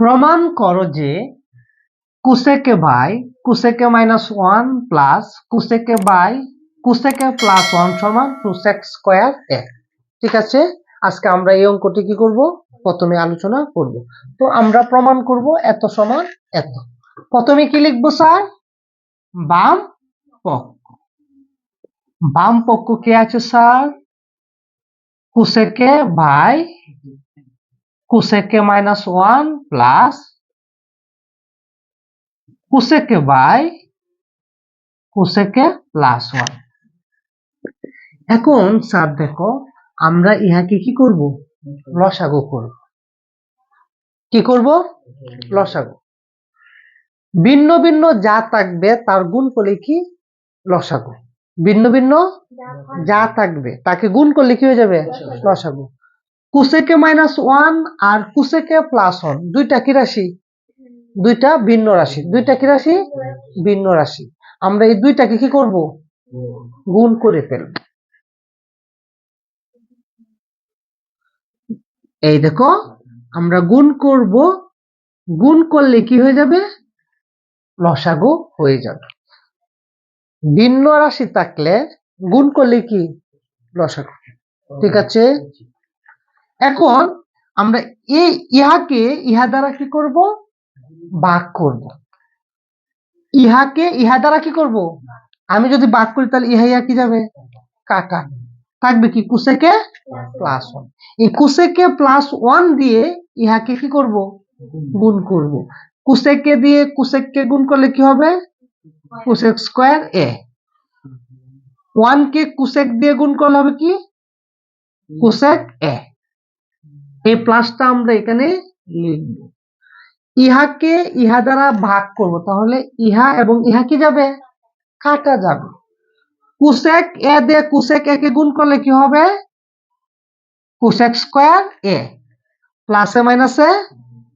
প্রমাণ করো যে cosec A by, cosec A minus one plus cosec A by, cosec A plus one সমান cosec square A ঠিক আছে? আজকে আমরা এই অঙ্কটি কি করব? প্রথমে আলোচনা করব। তো আমরা প্রমাণ করব এত সমান এত। প্রথমে কি লিখব স্যার? বাম পক্ষ। বাম পক্ষ কে আছে sir? Cosec A by cosec A minus one plus cosec A by cosec A plus one এখন স্যার দেখো, আমরা ইহাকে কি করব? লসাগু করব। কি করব? লসাগু। ভিন্ন ভিন্ন যা থাকবে তার গুণ করলে কি? লসাগু। ভিন্ন ভিন্ন যা থাকবে, তাকে গুণ করলে কি হয়ে যাবে? লসাগু। কুসেকে মাইনাস ওয়ান আর কুসেকে প্লাস ওয়ান দুইটা কি রাশি? দুইটা ভিন্ন রাশি, দুইটা কি রাশি? ভিন্ন রাশি। আমরা এই দুইটাকে কি করব? গুণ করে ফেলব। এই দেখো, আমরা গুণ করব, গুণ করলে কি হয়ে যাবে? লসাগু হয়ে যাবে। ভিন্ন রাশি থাকলে গুণ করলে কি? লসাগু। ঠিক আছে? এখন আমরা এই ইহাকে, ইহা দ্বারা কি করব? ভাগ করব। ইহাকে, ইহা দ্বারা কি করব? আমি যদি ভাগ করি, তাহলে ইহা ইহা কি যাবে? কাটা। থাকবে কি? কুসেকে প্লাস ওয়ান এই কুসেকে প্লাস ওয়ান দিয়ে ইহাকে কি করব? গুণ করব। কুসেককে দিয়ে কুসেককে গুণ করলে কি হবে? কুসেক স্কোয়ার এ ওয়ান কে কুসেক দিয়ে গুণ করলে হবে কি? কুসেক এ এই প্লাসটা আমরা এখানে লিখব। ইহাকে ইহা দ্বারা ভাগ করব, তাহলে ইহা এবং ইহা কি যাবে? কাটা যাবে। কুসেক এ দিয়ে কুসেক একে গুণ করলে কি হবে? কুসেক স্কোয়ার এ, প্লাসে মাইনাসে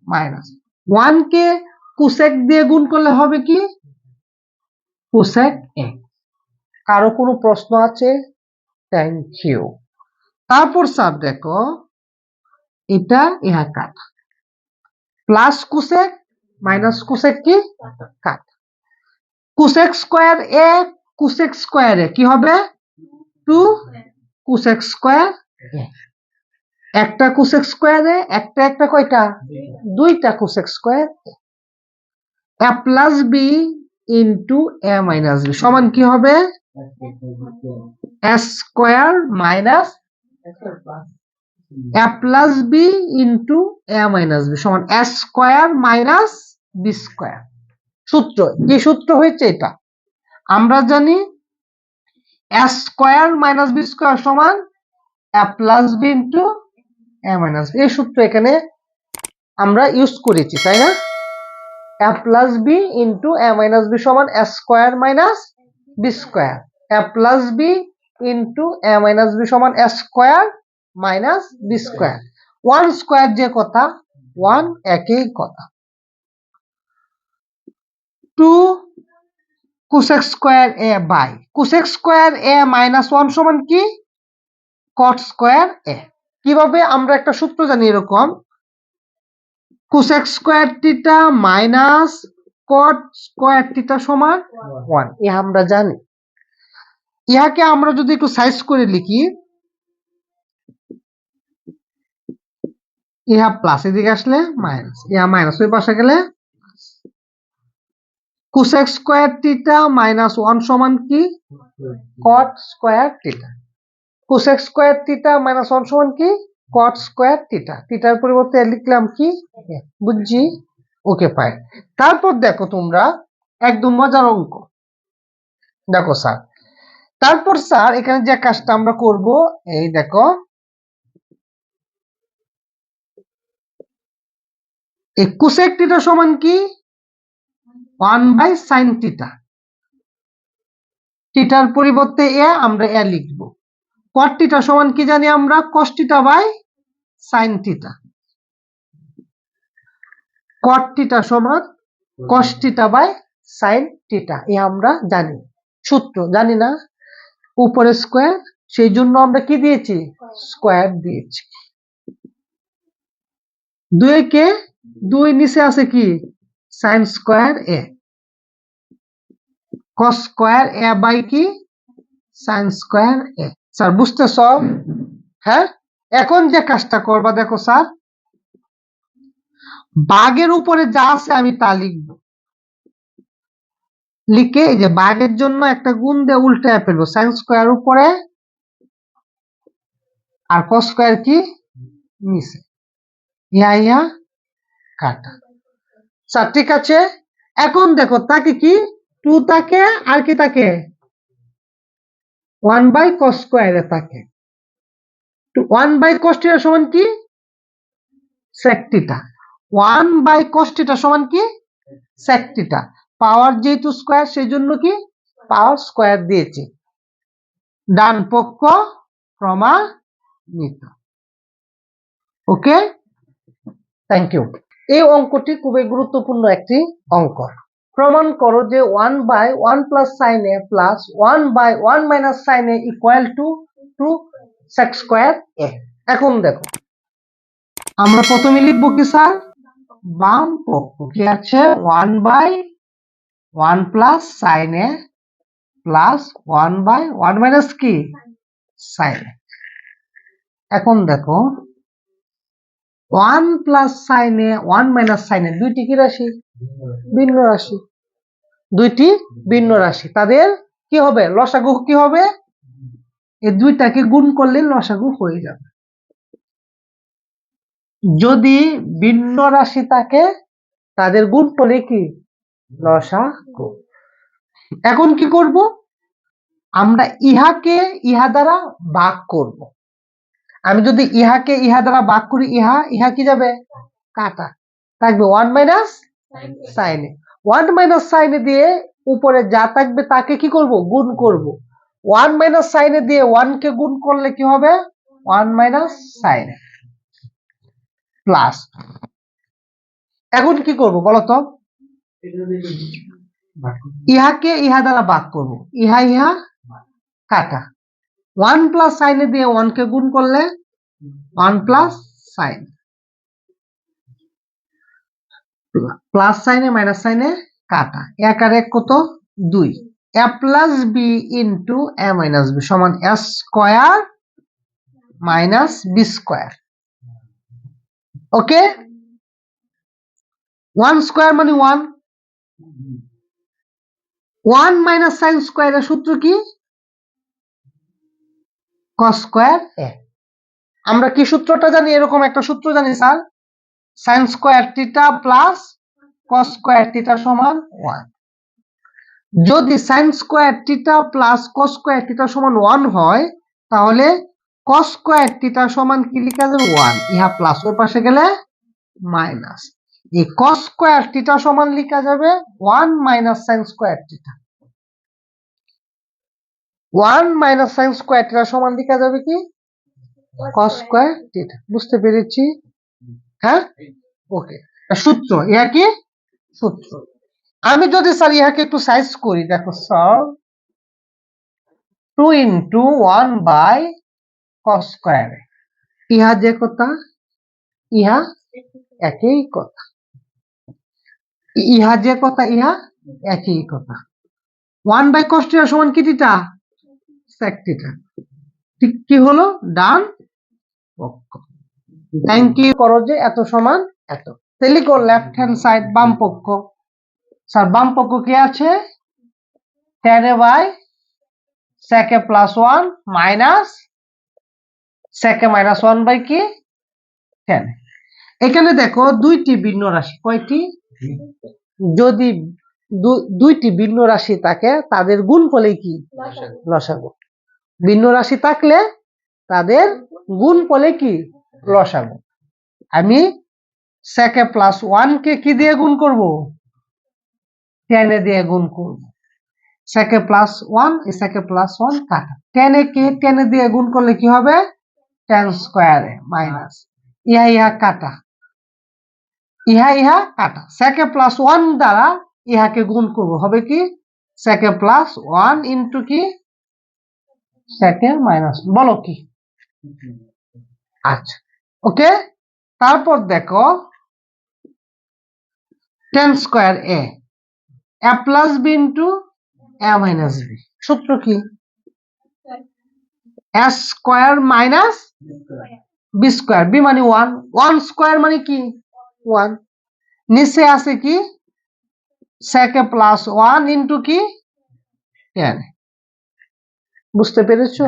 মাইনাস। ওয়ান কে কুসেক দিয়ে গুণ করলে হবে কি? Cosec A. কারও কোনো প্রশ্ন আছে? থ্যাংক ইউ তারপর স্যার দেখো এটা ইহা কাটা প্লাস কুসেক মাইনাস কুসেক কি? Cut cosec square A cosec square A কি হবে? টু কুসেক স্কোয়ার একটা কুসেক স্কোয়ারে একটা একটা কয়টা? দুইটা cosec square A plus B into A minus B সমান কি হবে? A square minus A plus B into A minus B সমান A square minus B square সূত্র, কি সূত্র হয়েছে এটা? আমরা জানি A square minus B square সমান A plus B into A minus B এই সূত্র এখানে আমরা ইউজ করেছি, তাই না? A plus B into A minus B সমান A square minus B square A plus B into A minus B সমান A square minus B square one square যে কথা ওয়ান একই কথা. Two cosec square A by cosec square A minus one সমান কি? Cot square এ কীভাবে আমরা একটা সূত্র জানি এরকম? Cosec square theta minus cot square theta সমান ওয়ান এ আমরা জানি। ইহাকে আমরা যদি একটু সাইজ করে লিখি ইহা প্লাস এদিকে আসলে মাইনাস ইহা মাইনাস ওই পাশে গেলে cosec square theta minus one সমান কি? Cot square theta cosec square theta minus one সমান কি? কট স্কোয়ার টিটা টিটার পরিবর্তে লিখলাম কি? বুঝছি? ওকে পাই তারপর দেখো তোমরা একদম মজার অঙ্ক। দেখো স্যার তারপর স্যার এখানে যে কাজটা আমরা করব, এই দেখো এই কুসেক টিটা সমান কি? ওয়ান বাই সাইন টিটা টিটার পরিবর্তে এ আমরা এ লিখব। কট সমান কি জানি আমরা? কস টিটা বাই সাইন টিটা কট সমান কস টিটা বাই সাইন টিটা এ আমরা জানি। সূত্র, জানি না? উপরে স্কোয়ার সেই জন্য আমরা কি দিয়েছি? স্কোয়ার দিয়েছি। দুইকে দুই নিচে আছে কি? Sine square A cos square A by কি? সাইন স্কোয়ার এ স্যার, বুঝতেছ? হ্যাঁ? এখন যে কাজটা করবা, দেখো স্যার। বাঘের উপরে যা আছে আমি তা লিখব। লিখে এই যে বাঘের জন্য একটা গুণ দিয়ে উল্টে ফেলব। সাইন স্কোয়ার উপরে আর কস স্কোয়ার কি? নিচে। ইয়া ইয়া। কাটা। স্যার, ঠিক আছে? এখন দেখো, তাকে কি? টু তাকে, আর কি তাকে? ওয়ান বাই কস স্কোয়ারে থাকে ওয়ান বাই কস্টিটা সমান কি? সেকটিটা ওয়ান বাই কস্টিটা সমান কি? সেকটিটা পাওয়ার যেহেতু স্কোয়ার সেই জন্য কি? পাওয়ার স্কোয়ার দিয়েছি। ডান পক্ষ প্রমাণিত। ওকে? Thank you. এই অঙ্কটি খুবই গুরুত্বপূর্ণ একটি অঙ্ক। প্রমাণ করো যে one by one plus sine A plus one by one minus sine A equal to two sec square A এখন দেখো, আমরা প্রথমে লিখব কি স্যার বাম পক্ষ কি আছে one by one plus sine A plus one by one minus কি? সাইন এখন দেখো ওয়ান প্লাস সাইনে ওয়ান মাইনাস সাইনে দুইটি কি রাশি? ভিন্ন রাশি। দুইটি ভিন্ন রাশি। তাদের কি হবে? লসাগু কি হবে? এই দুইটাকে গুণ করলে লসাগু হয়ে যাবে। যদি ভিন্ন রাশি থাকে, তাদের গুণ করলে কি? লসাগু। এখন কি করব? আমরা ইহাকে ইহা দ্বারা ভাগ করব। আমি যদি ইহাকে ইহা দ্বারা ভাগ করি, ইহা ইহা কি যাবে? কাটা। থাকবে ওয়ান মাইনাস সাইনে ওয়ান মাইনাস সাইনে দিয়ে উপরে যা থাকবে তাকে কি করব? গুণ করব। ওয়ান মাইনাস সাইনে দিয়ে ওয়ান কে গুণ করলে কি হবে? ওয়ান মাইনাস সাইনে প্লাস এখন কি করব বলতো ইহাকে ইহা দ্বারা ভাগ করব। ইহা ইহা, কাটা। ওয়ান প্লাস সাইনে দিয়ে ওয়ান কে গুণ করলে ওয়ান প্লাস সাইন। প্লাস সাইনে মাইনাস সাইনে কাটা। এক আর এক কত? দুই। A plus B into A minus B সমান A square minus B square. Okay? One square মানে ওয়ান। ওয়ান মাইনাস সাইন স্কোয়ারের সূত্র কি? কস স্কোয়ার এ আমরা কি সূত্রটা জানি? এরকম একটা সূত্র জানি, sir. Sine square theta plus cos square theta সমান ওয়ান যদি sine square theta plus cos square theta সমান ওয়ান হয়, তাহলে কস স্কোয়ার টিটা সমান কি লিখা যাবে? ওয়ান ইহা প্লাস ওর পাশে গেলে মাইনাস এই কস স্কোয়ার টিটা সমান লিখা যাবে one minus sine square one minus sine square theta সমান লিখা যাবে কি? কস স্কোয়ার টিটা বুঝতে পেরেছি? হ্যাঁ? ওকে সূত্র, ইহা কি? সূত্র। আমি যদি স্যার ইহাকে একটু সাইজ করি, দেখো sir two into one by cos square. ইহা যে কথা, ইহা একই কথা। ইহা যে কথা, ইহা একই কথা। ওয়ান বাই কস টিটা সমান কি টিটা সেক টিটা ঠিক কি হলো? ডান পক্ষ। থ্যাংক ইউ করো যে এত সমান এত। তাহলে কো লেফট হ্যান্ড সাইড বাম পক্ষ। স্যার বাম পক্ষ কি আছে? Tan A by sec A plus one minus sec A minus one by কি? টেন এখানে দেখো দুইটি ভিন্ন রাশি। কয়টি? যদি দুইটি ভিন্ন রাশি থাকে তাদের গুণ ফলে কি লসাগু। ভিন্ন রাশি থাকলে তাদের গুণ ফলে কি? লসাগু। আমি সেকে প্লাস ওয়ান কে কি দিয়ে গুণ করব? টেনে দিয়ে গুণ করব। Sec A plus one sec A plus one কাটা। টেনে কে? টেনে দিয়ে গুণ করলে কি হবে? টেন স্কোয়ারে মাইনাস ইহা ইহা কাটা। ইহা ইহা কাটা। সেকে প্লাস ওয়ান দ্বারা ইহাকে গুণ করব। হবে কি? সেকে প্লাস ওয়ান ইন্টু কি? সেকে মাইনাস বলো কি? আচ্ছা ওকে তারপর দেখো tan square A A plus B into A minus B সূত্র কি? A square minus B square B মানে ওয়ান ওয়ান স্কোয়ার মানে কি? ওয়ান নিচে আছে কি? Sec A plus one into কি? টেন বুঝতে পেরেছ?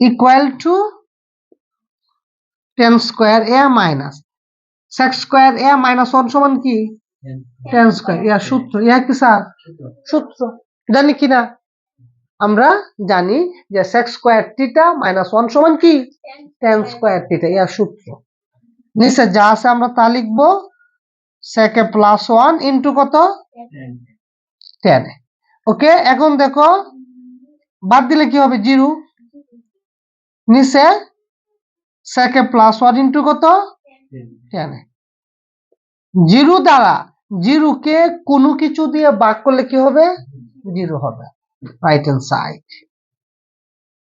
Equal to tan square A minus sec square A minus one সমান কি? টেন স্কোয়ার ইয়া সূত্র। ইয়া কি স্যার? সূত্র। জানি কি না? আমরা জানি যে sec square theta minus one সমান কি? টেন স্কোয়ার টিটা ইয়া সূত্র। নিচে যা আছে আমরা তা লিখব। Sec A plus one into কত? টেন ওকে এখন দেখো বাদ দিলে কি হবে? জিরো। নিচে sec A plus one into কত? টেন জিরো দ্বারা জিরোকে কোনো কিছু দিয়ে ভাগ করলে কি হবে? জিরো হবে। রাইট হ্যান্ড সাইড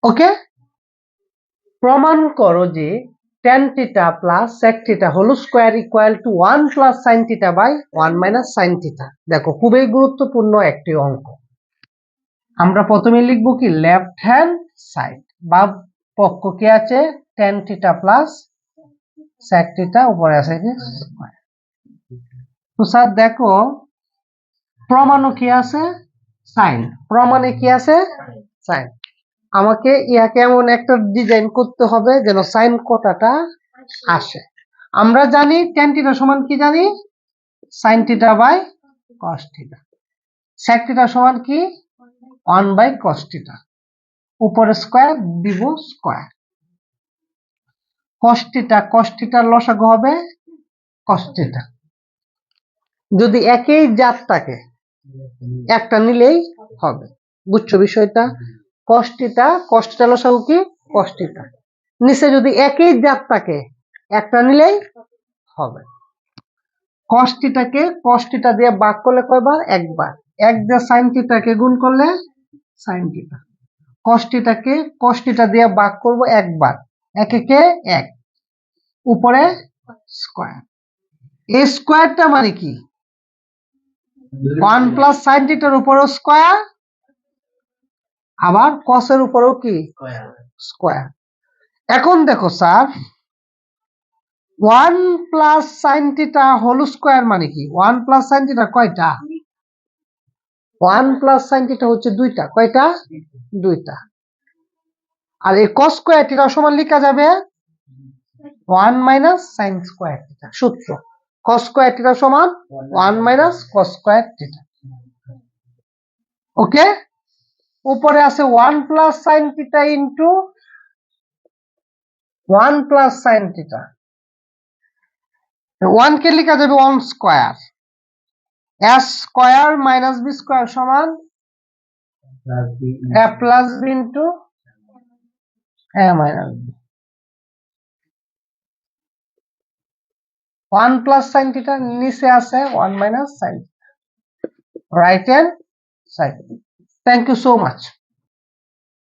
ওকে প্রমাণ করো যে tan theta plus sec theta whole square equal to one plus sine theta by one minus sine theta দেখো, খুবই গুরুত্বপূর্ণ একটি অঙ্ক। আমরা প্রথমে লিখব কি লেফট হ্যান্ড সাইড বা পক্ষ কি আছে টেন থিটা প্লাস থিটা উপরে আছে কি? তো স্যার দেখো, প্রমাণও কি আছে? সাইন প্রমাণে কি আছে? সাইন আমাকে ইয়াকে এমন একটা ডিজাইন করতে হবে যেন সাইন কোটাটা আসে। আমরা জানি টেন থিটা সমান কি জানি? সাইন বাই কস থিটা সমান কি? One by cos theta. উপরে স্কোয়ার দিব স্কোয়ার। কস থিটা, কস লসাগু হবে কস থিটা। যদি একই জাত থাকে, একটা নিলেই হবে। বুঝছ বিষয়টা? কষ্টিটা কষ্টিটা লসাগু কি? কষ্টিটা নিচে যদি একই জাত থাকে, একটা নিলেই হবে। কষ্টিটাকে কষ্টিটা দিয়ে ভাগ করলে কয়বার? একবার। এক দিয়ে সাইন টিটাকে গুণ করলে সাইন টিটা কষ্টিটাকে কষ্টিটা দিয়ে ভাগ করব একবার। এক একে। এক উপরে স্কোয়ার এই স্কোয়ারটা মানে কি? ওয়ান প্লাস সাইন টিটার উপরেও স্কোয়ার আবার কসের উপরেও কি? স্কোয়ার এখন দেখো sir one plus sine theta whole square মানে কি? ওয়ান প্লাস সাইন টিটা কয়টা? ওয়ান প্লাস সাইন টিটা হচ্ছে দুইটা। কয়টা? দুইটা। আর এই কস স্কোয়ার টিটা সমান লেখা যাবে one minus sine square theta সূত্র। কস স্কোয়ার টিটা সমান one minus cos square theta okay? উপরে আছে one plus sine theta into one plus sine theta one কে লেখা যাবে one square. S square minus B square সমান A plus B into A minus B. One plus sine theta নিচে আছে, one minus sine right hand side. Thank you so much.